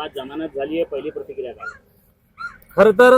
आज जमानत झाली आहे पहिली प्रतिक्रिया काय? खर तर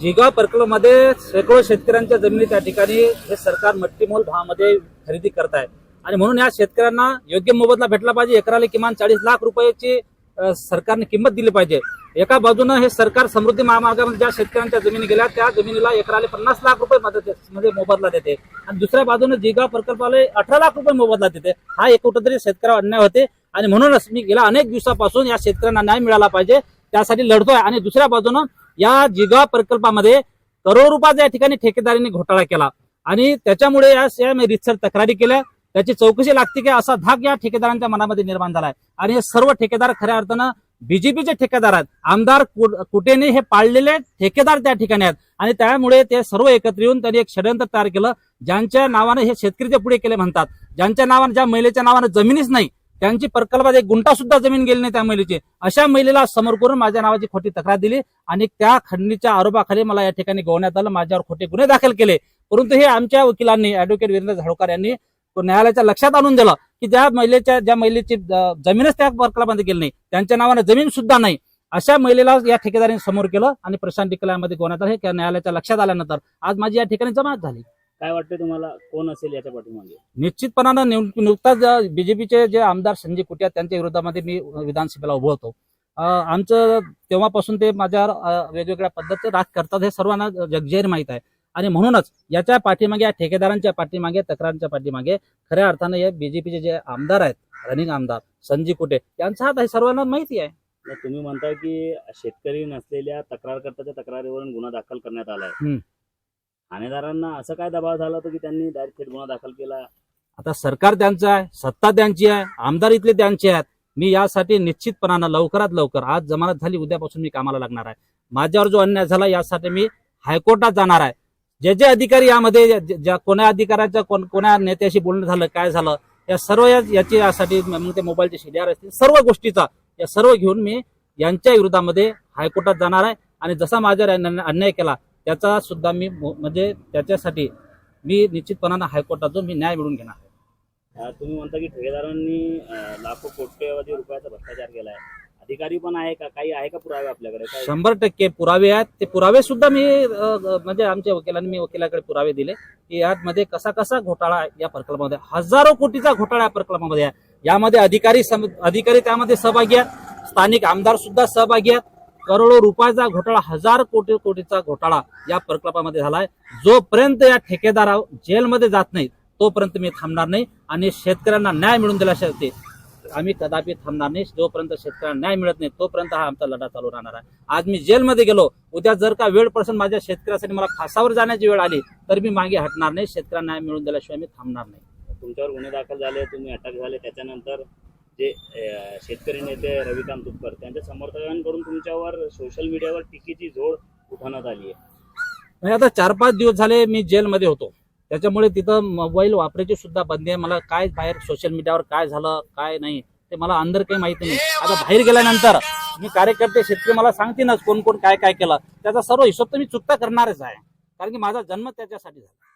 जिगा प्रकल्पमध्ये शेकडो शेतकऱ्यांच्या जमिनी त्या ठिकाणी हे सरकार मट्टीमोल भावामध्ये खरेदी करत आहे आणि म्हणून या शेतकऱ्यांना योग्य मोबदला भेटला पाहिजे. एकराला किमान चाळीस लाख रुपयाची सरकारने किंमत दिली पाहिजे. एका बाजूनं हे सरकार समृद्धी महामार्गामध्ये ज्या शेतकऱ्यांच्या जमिनी गेल्या त्या जमिनीला एकराला पन्नास लाख रुपये मदत म्हणजे मोबदला देते. आणि दुसऱ्या बाजूने जिगाव प्रकल्पाला अठरा लाख रुपये मोबदला देते. हा एक कुठंतरी शेतकऱ्यावर अन्याय होते. आणि म्हणूनच मी गेल्या अनेक दिवसापासून या शेतकऱ्यांना न्याय मिळाला पाहिजे. त्यासाठी लढतोय. आणि दुसऱ्या बाजूनं या जिगाव प्रकल्पामध्ये करोड रुपयाचा या ठिकाणी ठेकेदारीने घोटाळा केला. आणि त्याच्यामुळे या रितसर तक्रारी केल्या. त्याची चौकशी लागते की असा धाक या ठेकेदारांच्या मनामध्ये निर्माण झालाय. आणि हे सर्व ठेकेदार खऱ्या अर्थानं बीजेपीचे ठेकेदार आहेत. आमदार कु- कुटेने हे पाळलेले ठेकेदार त्या ठिकाणी आहेत. आणि त्यामुळे ते सर्व एकत्र येऊन त्यांनी एक षडयंत्र तयार केलं ज्यांच्या नावाने हे शेतकरीचे पुढे केले म्हणतात. ज्यांच्या नावाने ज्या महिलेच्या नावाने जमिनीच नाही त्यांची प्रकल्पात एक गुंटा सुद्धा जमीन गेली नाही त्या महिलेची. अशा महिलेला समोर करून माझ्या नावाची खोटी तक्रार दिली आणि त्या खंडणीच्या आरोपाखाली मला या ठिकाणी गोवण्यात आलं. माझ्यावर खोटे गुन्हे दाखल केले. परंतु हे आमच्या वकिलांनी अॅडव्होकेट वीरेंद्र झाडोकर यांनी न्यायालयाच्या लक्षात आणून दिलं की ज्या महिलेच्या ज्या महिलेची जमीनच त्या प्रकल्पामध्ये गेली नाही. त्यांच्या नावाने जमीन सुद्धा नाही. अशा महिलेला या ठेकेदाराने समोर केलं आणि प्रशांत डिकलामध्ये गोवण्यात आलं हे न्यायालयाच्या लक्षात आल्यानंतर आज माझी या ठिकाणी जमानत झाली. काय वाटतं तुम्हाला? कोण असेल याच्या पाठीमागे? निश्चितपणानं नुकताच बीजेपीचे जे आमदार संजय कुटिया त्यांच्या विरोधामध्ये मी विधानसभेला उभं होतो. आमचं तेव्हापासून ते माझ्यावर अं, वेगवेगळ्या पद्धतीचे राग करतात हे सर्वांना जगजाहीर माहीत आहे. आणि म्हणूनच याच्या पाठीमागे या ठेकेदारांच्या पाठीमागे तक्रारांच्या पाठीमागे खऱ्या अर्थानं हे बीजेपीचे जे आमदार आहेत रनिंग आमदार संजय कुटे यांचा हात आहे सर्वांना माहिती आहे. तुम्ही म्हणताय की शेतकरी नसलेल्या तक्रारकर्त्याच्या तक्रारीवरून गुन्हा दाखल करण्यात आलाय. ठाणेदारांना असं काय दबाव झाला होता की त्यांनी डायरेक्ट थेट गुन्हा दाखल केला? आता सरकार त्यांचं आहे सत्ता त्यांची आहे आमदार इथले त्यांचे आहेत. मी यासाठी निश्चितपणानं लवकरात लवकर आज जमानत झाली उद्यापासून मी कामाला लागणार आहे. माझ्यावर जो अन्याय झाला यासाठी मी हायकोर्टात जाणार आहे. जे जे अधिकारी यामध्ये ज्या- कोण्या अधिकाऱ्याच्या कोण कोण्या नेत्याशी बोलणं झालं काय झालं या सर्व याची यासाठी मग ते मोबाईलचे शिडिआर असतील. सर्व गोष्टीचा या सर्व घेऊन मी यांच्या विरोधामध्ये हायकोर्टात जाणार आहे. आणि जसा माझ्यावर अन्याय केला त्याचा सुद्धा मी म्हणजे त्याच्यासाठी मी निश्चितपणानं हायकोर्टात जाऊन मी न्याय मिळवून घेणार आहे. तुम्ही म्हणता की ठेकेदारांनी लाखो कोट्यवधी रुपयाचा भ्रष्टाचार आहे अधिकारी पण आहे का? काही आहे का पुरावे आपल्याकडे? काय? शंभर टक्के पुरावे आहेत. ते पुरावे सुद्धा मी अ, म्हणजे आमच्या वकिलांनी मी वकिलाकडे पुरावे दिले. की यामध्ये कसा कसा घोटाळा या प्रकल्पामध्ये? हजारो कोटीचा घोटाळा या प्रकल्पामध्ये आहे. यामध्ये अधिकारी सम- अधिकारी त्यामध्ये सहभागी आहेत. स्थानिक आमदार सुद्धा सहभागी आहेत. करोडो रुपयाचा घोटाळा हजार कोटी कोटीचा घोटाळा या प्रकल्पामध्ये झालाय जोपर्यंत या ठेकेदारा जेलमध्ये जात नाही तोपर्यंत मी थांबणार नाही. आणि शेतकऱ्यांना न्याय मिळून दिला शकते आम्ही कदापि थांबणार नाही. जोपर्यंत शेतकऱ्यांना न्याय मिळत नाही तोपर्यंत हा आमचा लढा चालू राहणार आहे. आज मी जेलमध्ये गेलो. उद्या जर का वेळ पर्सन माझ्या शेतकऱ्यासाठी मला फासावर जाण्याची वेळ आली तर मी मागे हटणार नाही. शेतकऱ्यांना न्याय मिळून दिल्याशिवाय मी थांबणार नाही. तुमच्यावर गुन्हे दाखल झाले तुम्ही अटक झाले. त्याच्यानंतर जे शेतकरी नेते रविकांत तुपकर त्यांच्या समर्थकांकडून तुमच्यावर सोशल मीडियावर टीकेची झोड उठवण्यात आली आहे. म्हणजे आता चार पाच दिवस झाले मी जेलमध्ये होतो. त्याच्यामुळे तिथं मोबाईल वापरायची सुद्धा बंदी आहे. मला काय बाहेर सोशल मीडियावर काय झालं काय नाही ते मला अंदर काही माहिती नाही. आता बाहेर गेल्यानंतर मी कार्यकर्ते शेतकरी मला सांगतीनच कोण कोण काय काय केलं. त्याचा सर्व हिशोब तर मी चुकता करणारच आहे. कारण की माझा जन्म त्याच्यासाठी झाला.